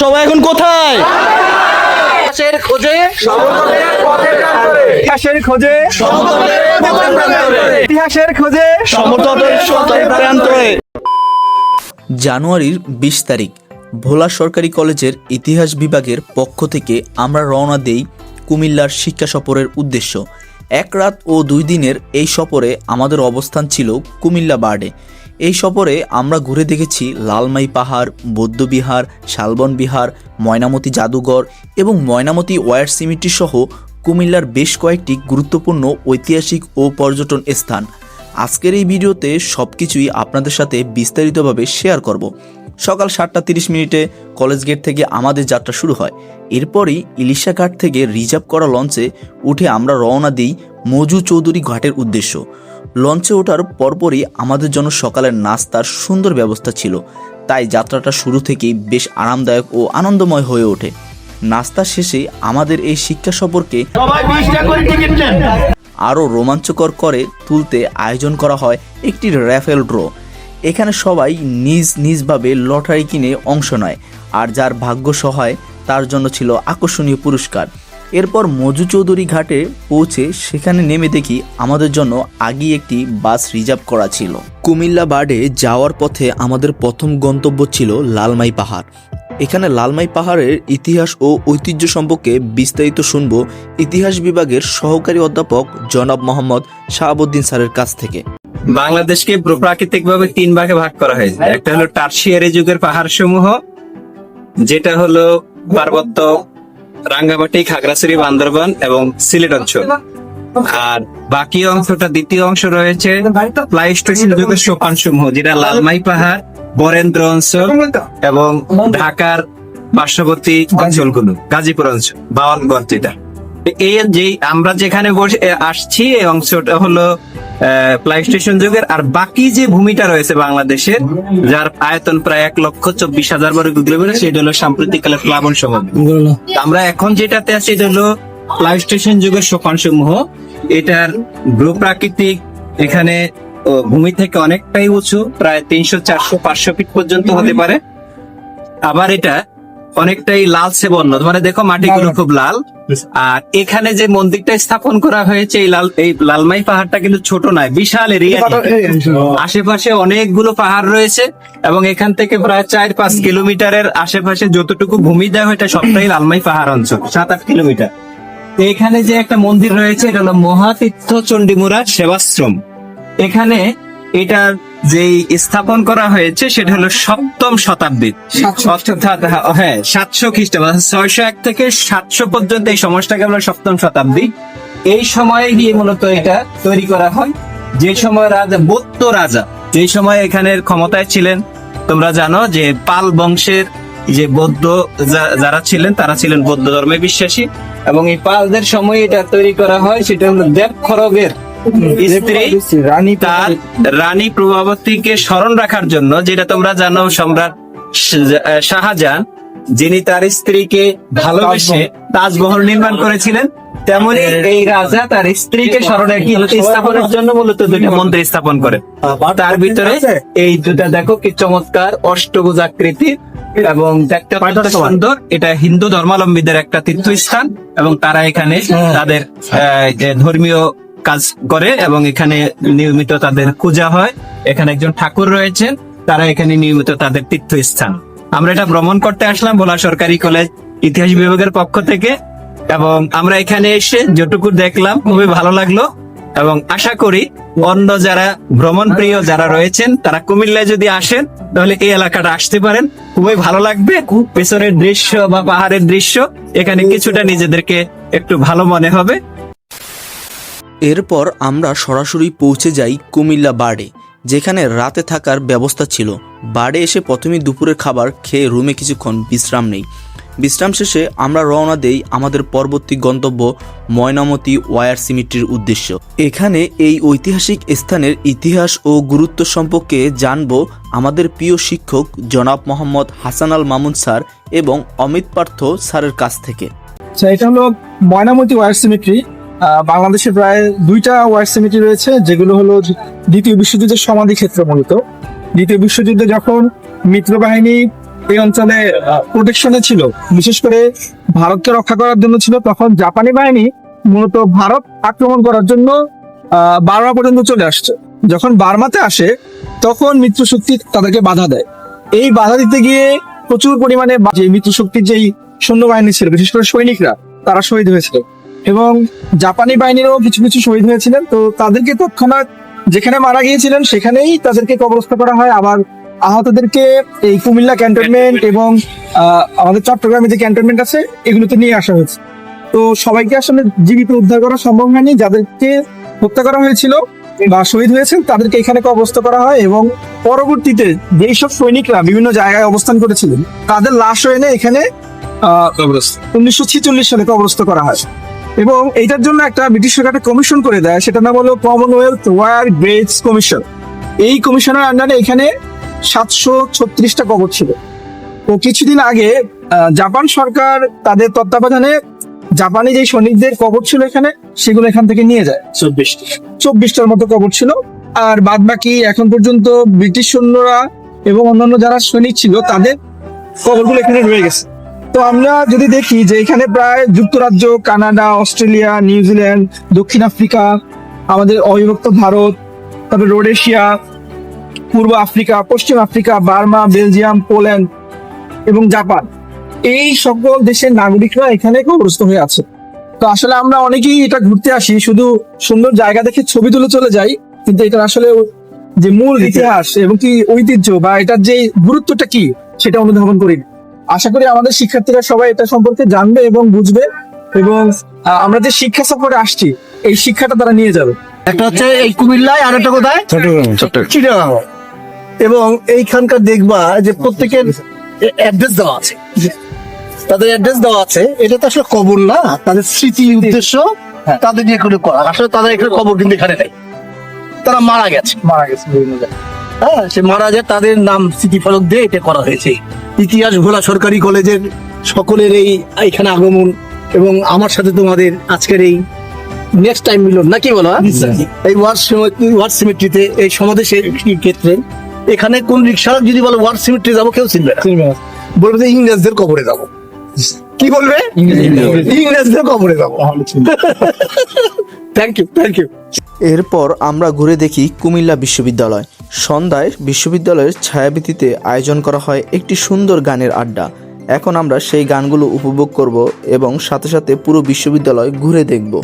সবাই এখন কোথায়? ইতিহাসের খোঁজে ইতিহাসের খোঁজে ইতিহাসের খোঁজে প্রান্তরে জানুয়ারির বিশ তারিখ ভোলা সরকারি কলেজের ইতিহাস বিভাগের পক্ষ থেকে আমরা রওনা দেই কুমিল্লার শিক্ষা সফরের উদ্দেশ্য। এক রাত ও দুই দিনের এই সফরে আমাদের অবস্থান ছিল কুমিল্লা বার্ডে। এই সফরে আমরা ঘুরে দেখেছি লালমাই পাহাড় বৌদ্ধবিহার শালবন বিহার, ময়নামতি জাদুঘর এবং ময়নামতি ওয়ার সিমিটি সহ কুমিল্লার বেশ কয়েকটি গুরুত্বপূর্ণ ঐতিহাসিক ও পর্যটন স্থান। আজকের এই ভিডিওতে সব কিছুই আপনাদের সাথে বিস্তারিতভাবে শেয়ার করব। সকাল সাতটা তিরিশ মিনিটে কলেজ গেট থেকে আমাদের যাত্রা শুরু হয়। এরপরই ইলিশা ঘাট থেকে রিজার্ভ করা লঞ্চে উঠে আমরা রওনা দিই মজু চৌধুরী ঘাটের উদ্দেশ্য। লঞ্চে ওঠার পরপরই আমাদের জন্য সকালের নাস্তার সুন্দর ব্যবস্থা ছিল। তাই যাত্রাটা শুরু থেকেই বেশ আরামদায়ক ও আনন্দময় হয়ে ওঠে। নাস্তা শেষে আমাদের এই শিক্ষা সফরকে আরও রোমাঞ্চকর করে তুলতে আয়োজন করা হয় একটি র্যাফেল ড্র। এখানে সবাই নিজ নিজভাবে লটারি কিনে অংশ নেয় আর যার ভাগ্য সহায় তার জন্য ছিল আকর্ষণীয় পুরস্কার। এরপর মজু চৌধুরী ঘাটে পৌঁছে সেখানে নেমে দেখি আমাদের জন্য আগেই একটি বাস রিজার্ভ করা ছিল। কুমিল্লা বার্ডে যাওয়ার পথে আমাদের প্রথম গন্তব্য ছিল লালমাই পাহাড়। এখানে লালমাই পাহাড়ের ইতিহাস ও ঐতিহ্য সম্পর্কে বিস্তারিত শুনব ইতিহাস বিভাগের সহকারী অধ্যাপক জনাব মোহাম্মদ শাহাবুদ্দিন স্যারের কাছ থেকে। বাংলাদেশকে প্রাকৃতিক ভাবে তিন ভাগে ভাগ করা হয়েছে। একটা হলো টার্সিয়ারি যুগের পাহাড় সমূহ যেটা হলো পার্বত্য রাঙ্গামাটি, খাগড়াছড়ি, বান্দরবান এবং সিলেট অঞ্চল। আর বাকি অংশটা দ্বিতীয় অংশ রয়েছে সোপান সমূহ যেটা লালমাই পাহাড়, বরেন্দ্র অঞ্চল এবং ঢাকার পার্শ্ববর্তী অঞ্চলগুলো, গাজীপুর অঞ্চল বাওয়ানগঞ্জ যেটা। এই যে আমরা যেখানে বসে আসছি এই অংশটা হলো প্লাইস্টেশন যুগের আর বাকি যে ভূমিটা রয়েছে বাংলাদেশের যার আয়তন প্রায় এক লক্ষ চব্বিশ হাজার বর্গ কিলোমিটার সেটা হলো সাম্প্রতিককালে প্লাবন সমভূমি আমরা এখন যেটাতে আছি এটা হলো প্লাইস্টেশন যুগের সোপান সমূহ এটার ভূপ্রাকৃতিক এখানে ও, ভূমি থেকে অনেকটাই উঁচু প্রায় তিনশো চারশো পাঁচশো ফিট পর্যন্ত হতে পারে। আবার এটা অনেকটাই লালচে বর্ণ। মানে দেখো মাটিগুলো খুব লাল। আর এখানে যে মন্দিরটা স্থাপন করা হয়েছে এই লাল এই লালমাই পাহাড়টা কিন্তু ছোট নয় বিশাল এরিয়া আশেপাশে অনেকগুলো পাহাড় রয়েছে এবং এখান থেকে প্রায় চার পাঁচ কিলোমিটারের আশেপাশে যতটুকু ভূমি দেওয়া হয় এটা সবটাই লালমাই পাহাড় অঞ্চল সাত আট কিলোমিটার। তো এখানে যে একটা মন্দির রয়েছে এটা হলো মহাতীর্থ চণ্ডীমুড়া সেবাশ্রম। এখানে এটার যেই স্থাপন করা হয়েছে সেটা হলো সপ্তম শতাব্দী অর্থাৎ হ্যাঁ সাতশো খ্রিস্টাব্দ ছয়শো এক থেকে সাতশো পর্যন্ত এই সমাজটাকে আমরা সপ্তম শতাব্দী। এই সময়ে গিয়ে মূলত এটা তৈরি করা হয়। যে সময় রাজা বৌদ্ধ রাজা যে সময় এখানের ক্ষমতায় ছিলেন তোমরা জানো যে পাল বংশের যে বৌদ্ধ যা- যারা ছিলেন তারা ছিলেন বৌদ্ধ ধর্মে বিশ্বাসী। এবং এই পালদের সময় এটা তৈরি করা হয় সেটা হলো দেব খরগের স্ত্রী তার রানী প্রভাবতীকে স্মরণ রাখার জন্য যেটা তোমরা জানো সম্রাট শাহজাহান যিনি তার স্ত্রীকে ভালোবেসে তাজমহল নির্মাণ করেছিলেন তেমনি এই রাজা তার স্ত্রীকে স্মরণে স্থাপনের জন্য মূলত দুইটা মন্দির স্থাপন করে। তার ভিতরে এই দুটা দেখো কি চমৎকার অষ্টভুজ আকৃতির এবং দেখতে সুন্দর। এটা হিন্দু ধর্মাবলম্বীদের একটা তীর্থস্থান এবং তারা এখানে তাদের আহ, ধর্মীয় কাজ করে এবং এখানে নিয়মিত তাদের পূজা হয়। এখানে একজন ঠাকুর রয়েছেন, তারা এখানে নিয়মিত তাদের তীর্থস্থান। আমরা এটা ভ্রমণ করতে আসলাম ভোলা সরকারি কলেজ ইতিহাস বিভাগের পক্ষ থেকে এবং আমরা এখানে এসে যেটুকু দেখলাম খুবই ভালো লাগল এবং আশা করি অন্য যারা ভ্রমণ প্রিয় যারা রয়েছেন, তারা কুমিল্লায় যদি আসেন, তাহলে এই এলাকাটা আসতে পারেন। খুবই ভালো লাগবে। পেছনের দৃশ্য বা পাহাড়ের দৃশ্য, এখানে কিছুটা নিজেদেরকে একটু ভালো মনে হবে। এরপর আমরা সরাসরি পৌঁছে যাই কুমিল্লা বার্ডে যেখানে রাতে থাকার ব্যবস্থা ছিল। বার্ডে এসে প্রথমেই দুপুরের খাবার খেয়ে রুমে কিছুক্ষণ বিশ্রাম নেই। বিশ্রাম শেষে আমরা রওনা দেই আমাদের পরবর্তী গন্তব্য ময়নামতি ওয়ার সিমিট্রির উদ্দেশ্য। এখানে এই ঐতিহাসিক স্থানের ইতিহাস ও গুরুত্ব সম্পর্কে জানব আমাদের প্রিয় শিক্ষক জনাব মোহাম্মদ হাসান আল মামুন স্যার এবং অমিত পার্থ স্যারের কাছ থেকে। আচ্ছা এটা হলো ময়নামতি ওয়ার সিমেট্রি। বাংলাদেশে প্রায় দুইটা ওয়ার সিমেট্রি রয়েছে, যেগুলো হলো দ্বিতীয় বিশ্বযুদ্ধের সমাধি ক্ষেত্র মূলত। দ্বিতীয় বিশ্বযুদ্ধে যখন মিত্রবাহিনী এই অঞ্চলে প্রোটেকশনে ছিল, বিশেষ করে ভারতকে রক্ষা করার জন্য ছিল, তখন জাপানি বাহিনী মূলত ভারত আক্রমণ করার জন্য বার্মা পর্যন্ত চলে আসছে। যখন বার্মাতে আসে, তখন মিত্র শক্তি তাদেরকে বাধা দেয়। এই বাধা দিতে গিয়ে প্রচুর পরিমাণে যে মিত্র শক্তির যেই সৈন্যবাহিনী ছিল, বিশেষ করে সৈনিকরা, তারা শহীদ হয়েছিল। এবং জাপানি বাহিনীরও কিছু কিছু শহীদ হয়েছিলেন। তো তাদেরকে তৎক্ষণাৎ যেখানে মারা গিয়েছিলেন সেখানেই তাদেরকে কবরস্থ করা হয়। আবার আহতদেরকে এই কুমিল্লা ক্যান্টনমেন্ট এবং আমাদের চট্টগ্রামে যে ক্যান্টনমেন্ট আছে এগুলোতে নিয়ে আসা হয়েছে। তো সবাইকে আসলে জীবিত উদ্ধার করা সম্ভব হয়নি। যাদেরকে হত্যা করা হয়েছিল বা শহীদ হয়েছেন তাদেরকে এখানে কবস্থ করা হয় এবং পরবর্তীতে যেই সব সৈনিকরা বিভিন্ন জায়গায় অবস্থান করেছিলেন তাদের লাশও এনে এখানে উনিশশো ছিচল্লিশ সালে কবরস্থ করা হয়। এবং এইটার জন্য একটা ব্রিটিশ সরকার একটা কমিশন করে দেয় সেটার নাম হলো কমনওয়েলথ ওয়ার গ্রেডস কমিশন এই কমিশনের আন্ডারে এখানে সাতশো ছত্রিশটা কবর ছিল। তো কিছুদিন আগে জাপান সরকার তাদের তত্ত্বাবধানে জাপানি যে সৈনিকদের কবর ছিল এখানে সেগুলো এখান থেকে নিয়ে যায়। চব্বিশটা। চব্বিশটার মতো কবর ছিল। আর বাদ বাকি এখন পর্যন্ত ব্রিটিশ সৈন্যরা এবং অন্যান্য যারা সৈনিক ছিল তাদের কবরগুলো এখানে রয়ে গেছে। তো আমরা যদি দেখি যে এখানে প্রায় যুক্তরাজ্য কানাডা অস্ট্রেলিয়া নিউজিল্যান্ড দক্ষিণ আফ্রিকা আমাদের অবিভক্ত ভারত তারপরে রোডেশিয়া পূর্ব আফ্রিকা পশ্চিম আফ্রিকা বার্মা বেলজিয়াম পোল্যান্ড এবং জাপান। এই সকল দেশের নাগরিকরা এখানে কবরস্থ হয়ে আছে। তো আসলে আমরা অনেকেই এটা ঘুরতে আসি শুধু সুন্দর জায়গা দেখে ছবি তুলে চলে যাই কিন্তু এটা আসলে যে মূল ইতিহাস এবং কি ঐতিহ্য বা এটার যে গুরুত্বটা কি সেটা অনুধাবন করি না। আশা করি আমাদের শিক্ষার্থীরা সবাই এটা সম্পর্কে জানবে এবং বুঝবে এবং আমরা যে শিক্ষা সফরে আসছি এই শিক্ষাটা তারা নিয়ে যাবে। একটা হচ্ছে এই কুমিল্লায় আর একটা কোথায়? এবং এইখানকার দেখবা যে প্রত্যেকের অ্যাড্রেস দেওয়া আছে। তাদের অ্যাড্রেস দেওয়া আছে। এটা তো আসলে কবর না? তাদের স্মৃতি উদ্দেশ্য তাদের নিয়ে করে করা। আসলে তাদের এখানে কবর কিন্তু এখানে নেই। তারা মারা গেছে। মারা গেছে হ্যাঁ সে মারা যায় তাদের নাম স্মৃতিফলক দিয়ে এটা করা হয়েছে। ইতিহাস ভোলা সরকারি কলেজের সকলের এই এখানে আগমন এবং আমার সাথে তোমাদের আজকের এই নেক্সট টাইম মিলন নাকি বলো? এই ওয়ার্ড ওয়ার্ড সিমেট্রিতে এই সমাবেশের ক্ষেত্রে? এখানে কোন রিক্সা যদি বলো ওয়ার্ড সিমেট্রি যাব কেউ চিনবে না। বলবে যে ইংরেজদের কবরে যাব। কি বলবে? ইংরেজদের কবরে যাব। থ্যাংক ইউ থ্যাংক ইউ এরপর আমরা ঘুরে দেখি কুমিল্লা বিশ্ববিদ্যালয়। সন্ধ্যায় বিশ্ববিদ্যালয়ের ছায়াবীতিতে আয়োজন করা হয় একটি সুন্দর গানের আড্ডা। এখন আমরা সেই গানগুলো উপভোগ করব এবং সাথে সাথে পুরো বিশ্ববিদ্যালয় ঘুরে দেখব।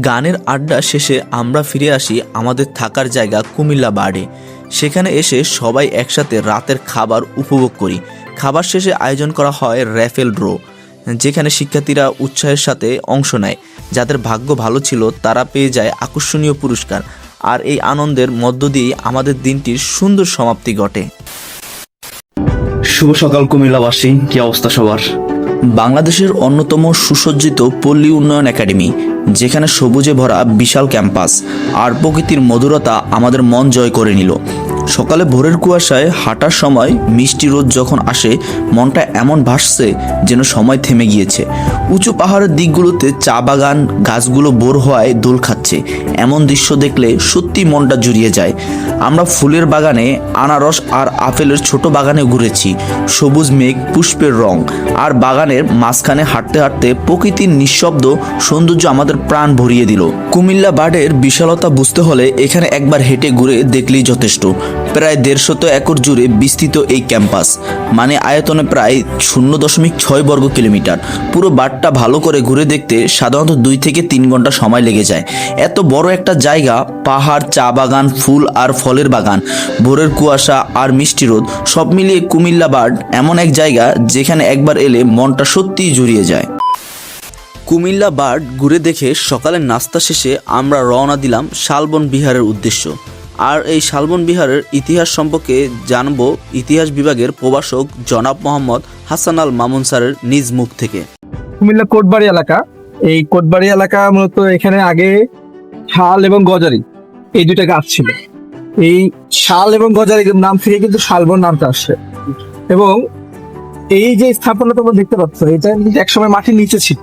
গানের আড্ডা শেষে আমরা ফিরে আসি আমাদের থাকার জায়গা কুমিল্লা বার্ডে সেখানে এসে সবাই একসাথে রাতের খাবার উপভোগ করি। খাবার শেষে আয়োজন করা হয় র্যাফেল ড্র যেখানে শিক্ষার্থীরা উৎসাহের সাথে অংশ নেয়। যাদের ভাগ্য ভালো ছিল তারা পেয়ে যায় আকর্ষণীয় পুরস্কার। আর এই আনন্দের মধ্য দিয়েই আমাদের দিনটির সুন্দর সমাপ্তি ঘটে। শুভ সকাল কুমিল্লাবাসী। কি অবস্থা সবার? বাংলাদেশের অন্যতম সুসজ্জিত পল্লী উন্নয়ন একাডেমি যেখানে সবুজে ভরা বিশাল ক্যাম্পাস। আর প্রকৃতির মধুরতা আমাদের মন জয় করে নিল। সকালে ভোরের কুয়াশায় হাঁটার সময় মিষ্টি রোদ যখন আসে, মনটা এমন ভাসছে যেন সময় থেমে গিয়েছে। উঁচু পাহাড়ের দিকগুলোতে চা বাগান, গাছগুলো বোর হওয়ায় দোল খাচ্ছে। এমন দৃশ্য দেখলে সত্যি মনটা জুড়িয়ে যায়। আমরা ফুলের বাগানে আনারস আর আপেলের ছোট বাগানে ঘুরেছি। সবুজ মেঘ, পুষ্পের রং। আর বাগানের মাঝখানে হাঁটতে হাঁটতে প্রকৃতির নিঃশব্দ সৌন্দর্য আমাদের প্রাণ ভরিয়ে দিল। কুমিল্লা বার্ডের বিশালতা বুঝতে হলে এখানে একবার হেঁটে ঘুরে দেখলেই যথেষ্ট। প্রায় দেড়শত একর জুড়ে বিস্তৃত এই ক্যাম্পাস। মানে আয়তনে প্রায় শূন্য দশমিক ছয় বর্গ কিলোমিটার। পুরো বারটা ভালো করে ঘুরে দেখতে সাধারণত দুই থেকে তিন ঘণ্টা সময় লেগে যায়। এত বড় একটা জায়গা, পাহাড়, চা বাগান, ফুল আর ফলের বাগান, ভোরের কুয়াশা আর মিষ্টি রোদ, সব মিলিয়ে কুমিল্লা বার্ড এমন এক জায়গা যেখানে একবার এলে মনটা সত্যিই জুড়িয়ে যায়। কুমিল্লা বার্ড ঘুরে দেখে সকালের নাস্তা শেষে আমরা রওনা দিলাম শালবন বিহারের উদ্দেশ্য। আর এই শালবন বিহারের ইতিহাস সম্পর্কে জানব ইতিহাস বিভাগের প্রভাষক জনাব মোহাম্মদ হাসান আল মামুন স্যারের নিজ মুখ থেকে। কুমিল্লা কোটবাড়ি এলাকা। এই কোটবাড়ি এলাকা মূলত এখানে আগে শাল এবং গজারি এই দুটা গাছ ছিল। এই শাল এবং গজারি নাম থেকে কিন্তু শালবন নামটা আসছে এবং এই যে স্থাপনা তোমরা দেখতে পাচ্ছ, এটা একসময় মাটির নিচে ছিল।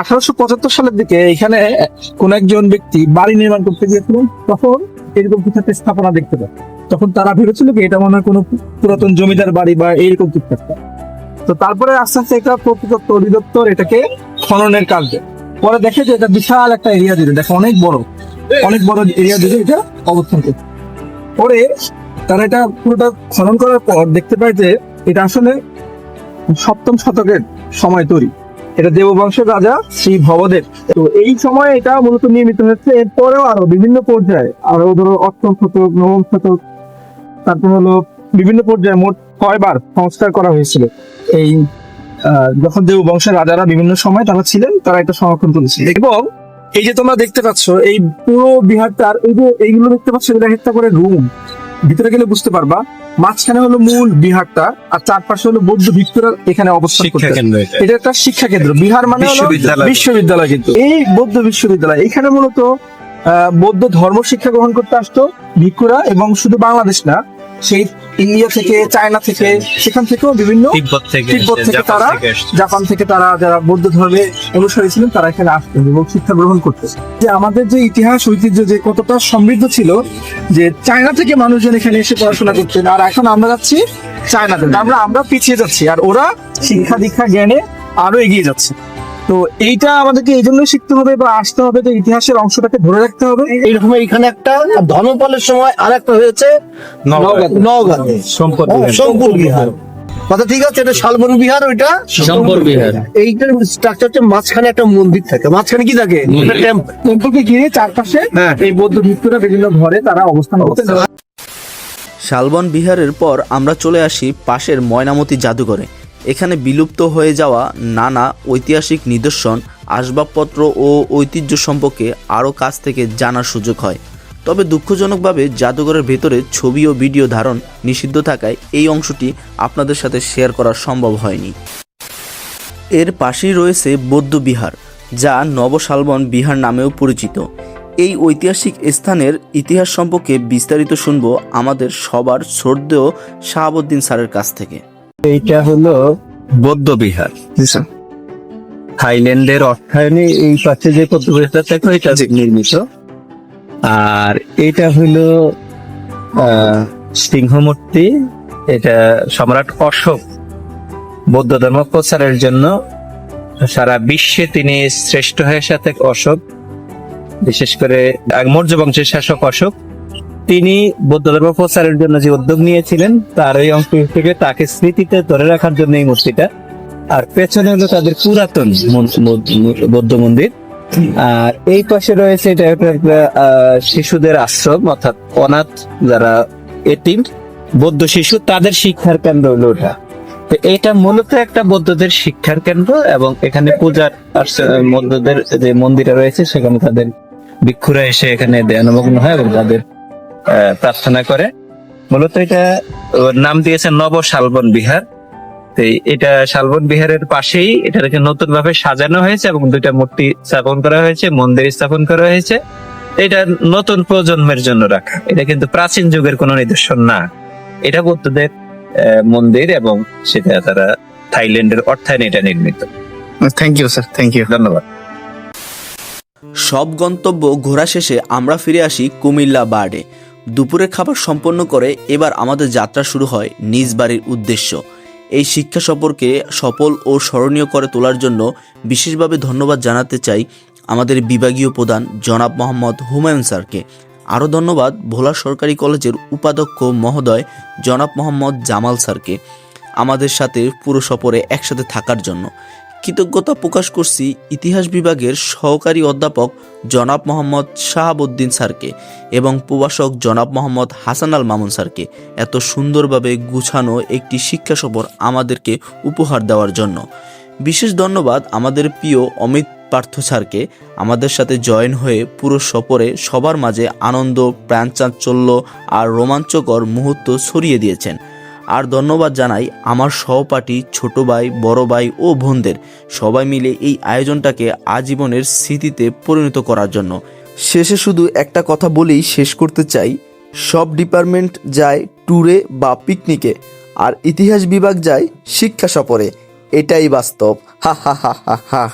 আঠারোশো পঁচাত্তর সালের দিকে এখানে কোন একজন ব্যক্তি বাড়ি নির্মাণ করতে গিয়েছিলেন, তখন এরকম কিছু একটা স্থাপনা দেখতে পায় তখন তারা ভেবেছিল কি, এটা মনে হয় কোনো পুরাতন জমিদার বাড়ি বা এইরকম কিছু একটা। তো তারপরে আস্তে আস্তে একটা প্রকৃতত্ব অধিদপ্তর এটাকে খননের কাজ দেয়। পরে দেখে যে এটা বিশাল একটা এরিয়া জুড়ে দেখো, অনেক বড় অনেক বড় এরিয়া জুড়ে এটা অবস্থান করছে। পরে তারা এটা পুরোটা খনন করার পর দেখতে পায় যে এটা আসলে সপ্তম শতকের সময় তৈরি। এটা দেববংশের রাজা শ্রী ভবদেব। তো এই সময় এটা মূলত নির্মিত হচ্ছে এরপরেও আরও বিভিন্ন পর্যায়ে, আরও ধরো অষ্টম শতক, নবম শতক, তারপর হলো বিভিন্ন পর্যায়ে মোট কয়বার সংস্কার করা হয়েছিল। এই যখন দেব বংশের রাজারা বিভিন্ন সময় তারা ছিলেন, তারা এটা সংরক্ষণ করেছিল এবং এই যে তোমরা দেখতে পাচ্ছ এই পুরো বিহারটার এই যে এইগুলো দেখতে পাচ্ছ এগুলো একটা করে রুম ভিতরে গেলে বুঝতে পারবা মাঝখানে হলো মূল বিহারটা আর চারপাশে হলো বৌদ্ধ ভিক্টোরিয়া এখানে অবস্থান করতে এটা। এটা একটা শিক্ষা কেন্দ্র। বিহার মানে বিশ্ববিদ্যালয়। বিশ্ববিদ্যালয় কিন্তু। এই বৌদ্ধ বিশ্ববিদ্যালয় এখানে মূলত আহ, বৌদ্ধ ধর্ম শিক্ষা গ্রহণ করতে আসতো ভিক্ষুরা এবং শুধু বাংলাদেশ না সেই ইন্ডিয়া থেকে চায়না থেকে সেখান থেকেও বিভিন্ন তিব্বত থেকে তিব্বত থেকে তারা জাপান থেকে তারা যারা বৌদ্ধ ধর্মে অনুসারী ছিলেন তারা এখানে আসতেন এবং শিক্ষা গ্রহণ করতেন। যে আমাদের যে ইতিহাস ঐতিহ্য যে কতটা সমৃদ্ধ ছিল যে চায়না থেকে মানুষজন এখানে এসে পড়াশোনা করতেন আর এখন আমরা যাচ্ছি চায়নাতে। আমরা আমরা পিছিয়ে যাচ্ছি আর ওরা শিক্ষা দীক্ষা জ্ঞানে আরও এগিয়ে যাচ্ছে। তো এইটা আমাদেরকে এই জন্য শিখতে হবে বা আসতে হবে যে ইতিহাসের অংশটাকে ধরে রাখতে হবে। এইরকম এখানে একটা ধর্মপালের সময় আর একটা হয়েছে নওগাঁতে। সম্পদ বিহার। কথা ঠিক আছে এটা শালবন বিহার ওইটা? সম্পর বিহার। এইটার স্ট্রাকচারটা মাঝখানে একটা মন্দির থাকে। মাঝখানে কি থাকে? টেম্পলকে ঘিরে চারপাশে হ্যাঁ। এই বৌদ্ধ ভিক্ষুরা বিভিন্ন ঘরে তারা অবস্থান করতেন শালবন বিহারের পর আমরা চলে আসি পাশের ময়নামতি জাদুঘরে। এখানে বিলুপ্ত হয়ে যাওয়া নানা ঐতিহাসিক নিদর্শন, আসবাবপত্র ও ঐতিহ্য সম্পর্কে আরও কাছ থেকে জানার সুযোগ হয়। তবে দুঃখজনকভাবে জাদুঘরের ভেতরে ছবি ও ভিডিও ধারণ নিষিদ্ধ থাকায় এই অংশটি আপনাদের সাথে শেয়ার করা সম্ভব হয়নি। এর পাশেই রয়েছে বৌদ্ধ বিহার, যা নবশালবন বিহার নামেও পরিচিত। এই ঐতিহাসিক স্থানের ইতিহাস সম্পর্কে বিস্তারিত শুনব আমাদের সবার শ্রদ্ধেয় শাহাবুদ্দিন স্যারের কাছ থেকে। এইটা হলো বৌদ্ধ বিহার। থাইল্যান্ডের অর্থায়নে এই পাশে যে পদ্মবিহারটা থাকে এটা নির্মিত। আর এটা হলো আহ, সিংহমূর্তি। এটা সম্রাট অশোক বৌদ্ধ ধর্ম প্রচারের জন্য সারা বিশ্বে তিনি শ্রেষ্ঠ হয়ে সাথে অশোক বিশেষ করে মৌর্য বংশের শাসক অশোক। তিনি বৌদ্ধ ধর্ম প্রচারের জন্য যে উদ্যোগ নিয়েছিলেন, তার এই অংশ হিসেবে তাকে স্মৃতিতে ধরে রাখার জন্য এই মূর্তিটা। আর পেছনে হলো তাদের পুরাতন বৌদ্ধ মন্দির। আর এই পাশে রয়েছে এটা একটা শিশুদের আশ্রম, অর্থাৎ অনাথ যারা এটিম বৌদ্ধ শিশু, তাদের শিক্ষার কেন্দ্র হলো ওটা তো এটা মূলত একটা বৌদ্ধদের শিক্ষার কেন্দ্র এবং এখানে পূজার বৌদ্ধদের যে মন্দিরে রয়েছে, সেখানে তাদের ভিক্ষুরা এসে এখানে ধ্যানমগ্ন হয় এবং তাদের প্রার্থনা করে। মূলত এটা ওর নাম দিয়েছে নব শালবন বিহার। তো এটা শালবন বিহারের পাশেই এটাকে নতুন ভাবে সাজানো হয়েছে এবং দুইটা মূর্তি স্থাপন করা হয়েছে মন্দির স্থাপন করা হয়েছে। এটা নতুন প্রজন্মের জন্য রাখা। এটা কিন্তু প্রাচীন যুগের কোনো নিদর্শন না। এটা বৌদ্ধদের আহ, মন্দির এবং সেটা তারা থাইল্যান্ডের অর্থায়নে এটা নির্মিত। Thank you sir thank you ধন্যবাদ। সব গন্তব্য ঘোরা শেষে আমরা ফিরে আসি কুমিল্লা বার্ডে। দুপুরের খাবার সম্পন্ন করে এবার আমাদের যাত্রা শুরু হয় নিজ বাড়ির উদ্দেশ্য। এই শিক্ষা সফরকে সফল ও স্মরণীয় করে তোলার জন্য বিশেষভাবে ধন্যবাদ জানাতে চাই আমাদের বিভাগীয় প্রধান জনাব মোহাম্মদ হুমায়ুন স্যারকে। আরও ধন্যবাদ ভোলা সরকারি কলেজের উপাধ্যক্ষ মহোদয় জনাব মোহাম্মদ জামাল স্যারকে। আমাদের সাথে পুরো সফরে একসাথে থাকার জন্য। কৃতজ্ঞতা প্রকাশ করছি ইতিহাস বিভাগের সহকারী অধ্যাপক জনাব মোহাম্মদ শাহাবুদ্দিন স্যারকে এবং প্রভাষক জনাব মোহাম্মদ হাসান আল মামুন স্যারকে এত সুন্দরভাবে গুছানো একটি শিক্ষা সফর আমাদেরকে উপহার দেওয়ার জন্য। বিশেষ ধন্যবাদ আমাদের প্রিয় অমিত পার্থ স্যারকে। আমাদের সাথে জয়েন হয়ে পুরো সফরে সবার মাঝে আনন্দ, প্রাণচাঞ্চল্য আর রোমাঞ্চকর মুহূর্ত ছড়িয়ে দিয়েছেন। আর ধন্যবাদ জানাই আমার সহপাঠী, ছোট ভাই, বড় ভাই ও বোনদের। সবাই মিলে এই আয়োজনটাকে আজীবনের স্মৃতিতে পরিণত করার জন্য। শেষে শুধু একটা কথা বলেই শেষ করতে চাই। সব ডিপার্টমেন্ট যায় ট্যুরে বা পিকনিকে, আর ইতিহাস বিভাগ যায় শিক্ষা সফরে। এটাই বাস্তব। হা হা হা হা হা।